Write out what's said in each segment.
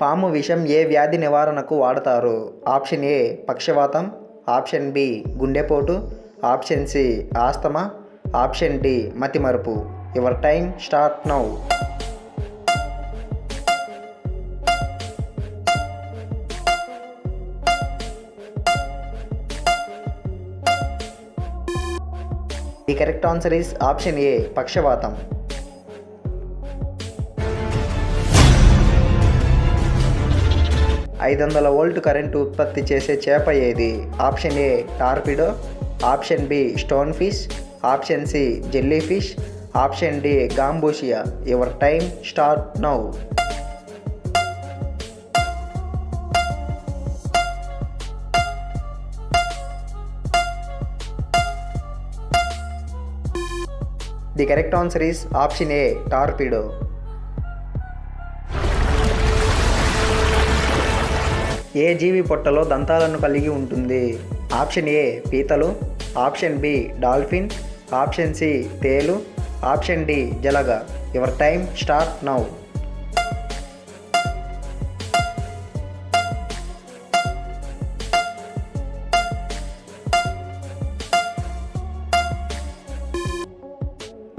పాము విషం ఏ వ్యాధి నివారణకు వాడతారు? ఆప్షన్ ఏ పక్షవాతం. ఆప్షన్ బి గుండెపోటు. ఆప్షన్ సి ఆస్తమా. ఆప్షన్ డి మతిమరుపు. Your time start now. The correct answer is option A పక్షవాతం. ఐదు వందల వోల్ట్ కరెంటు ఉత్పత్తి చేసే చేప ఏది? Option A torpedo. Option B stonefish. Option C jellyfish. Option D గాంబూషియా. Your time start now. The correct answer is option A torpedo. ఏ జీవి పొట్టలో దంతాలను కలిగి ఉంటుంది? ఆప్షన్ ఏ పీతలు option B dolphin option C తేలు option D Jalagam. Your time start now.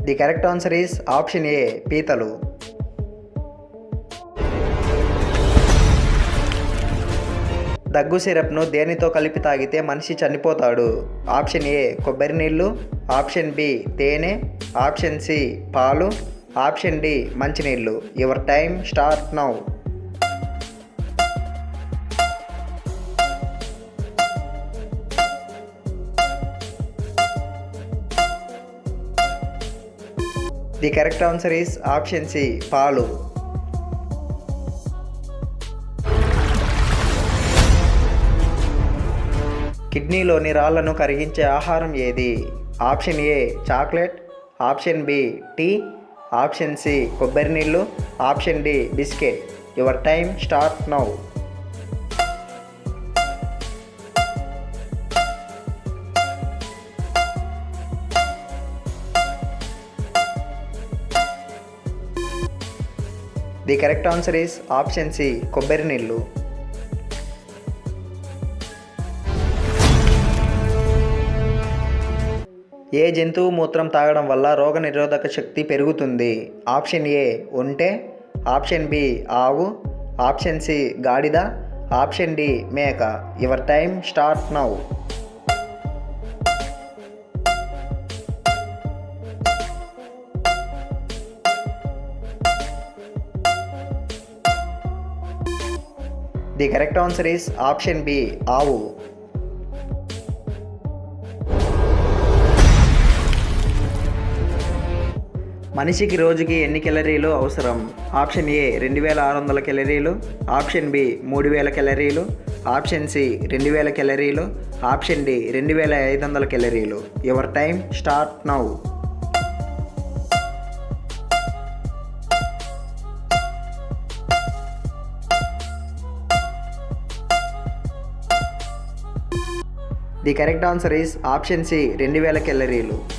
The correct answer is option A పీతలు. దగ్గు సిరప్ను దేనితో కలిపి తాగితే మనిషి చనిపోతాడు? ఆప్షన్ ఏ కొబ్బరి నీళ్ళు. ఆప్షన్ బి తేనె. ఆప్షన్ సి పాలు. ఆప్షన్ డి మంచినీళ్ళు. Your time start now. The correct answer is option C పాలు. కిడ్నీలోని రాళ్ళను కరిగించే ఆహారం ఏది? Option A chocolate. Option B tea. Option C కొబ్బరి నీళ్ళు. Option D biscuit. Your time start now. The correct answer is option C కొబ్బరి నీళ్ళు. ఏ జంతువు మూత్రం తాగడం వల్ల రోగనిరోధక శక్తి పెరుగుతుంది? ఆప్షన్ ఏ ఒంటె ఆప్షన్ బి ఆవు ఆప్షన్ సి గాడిద ఆప్షన్ డి మేక. Your time start now. The correct answer is option B ఆవు. మనిషికి రోజుకి ఎన్ని కెలరీలు అవసరం? ఆప్షన్ ఏ రెండు వేల ఆరు వందల కెలరీలు ఆప్షన్ బి మూడు వేల కెలరీలు ఆప్షన్ సి రెండు వేల కెలరీలు ఆప్షన్ డి రెండు వేల ఐదు వందల కెలరీలు. Your time start now the correct answer is option C రెండు వేల కెలరీలు.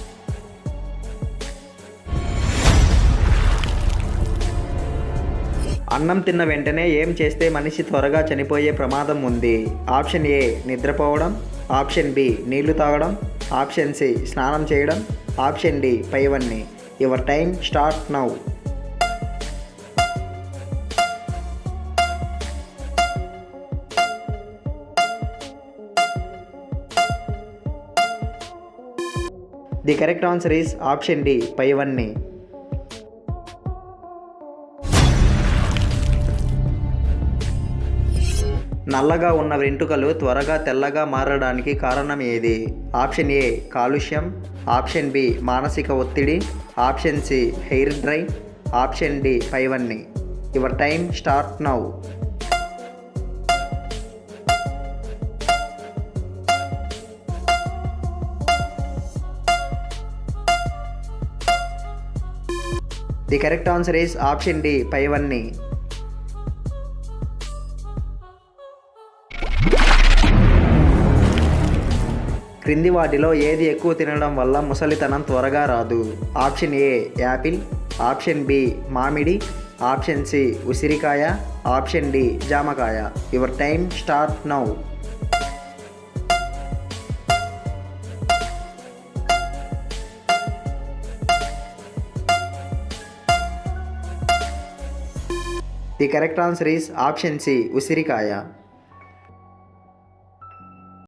అన్నం తిన్న వెంటనే ఏం చేస్తే మనిషి త్వరగా చనిపోయే ప్రమాదం ఉంది? ఆప్షన్ ఏ నిద్రపోవడం. ఆప్షన్ బి నీళ్ళు తాగడం. ఆప్షన్ సి స్నానం చేయడం. ఆప్షన్ డి పైవన్నీ. Your time start now. The correct answer is option D పైవన్నీ. నల్లగా ఉన్న వెంట్రుకలు త్వరగా తెల్లగా మారడానికి కారణం ఏది? ఆప్షన్ ఏ కాలుష్యం. ఆప్షన్ బి మానసిక ఒత్తిడి. Option C hair dry. Option D పైవన్నీ. Your time start now. The correct answer is option D పైవన్నీ. క్రింది వాటిలో ఏది ఎక్కువ తినడం వల్ల ముసలితనం త్వరగా రాదు? Option A apple. Option B మామిడి. ఆప్షన్ సి ఉసిరికాయ. ఆప్షన్ డి జామకాయ. Your time start now. The correct answer is option C ఉసిరికాయ.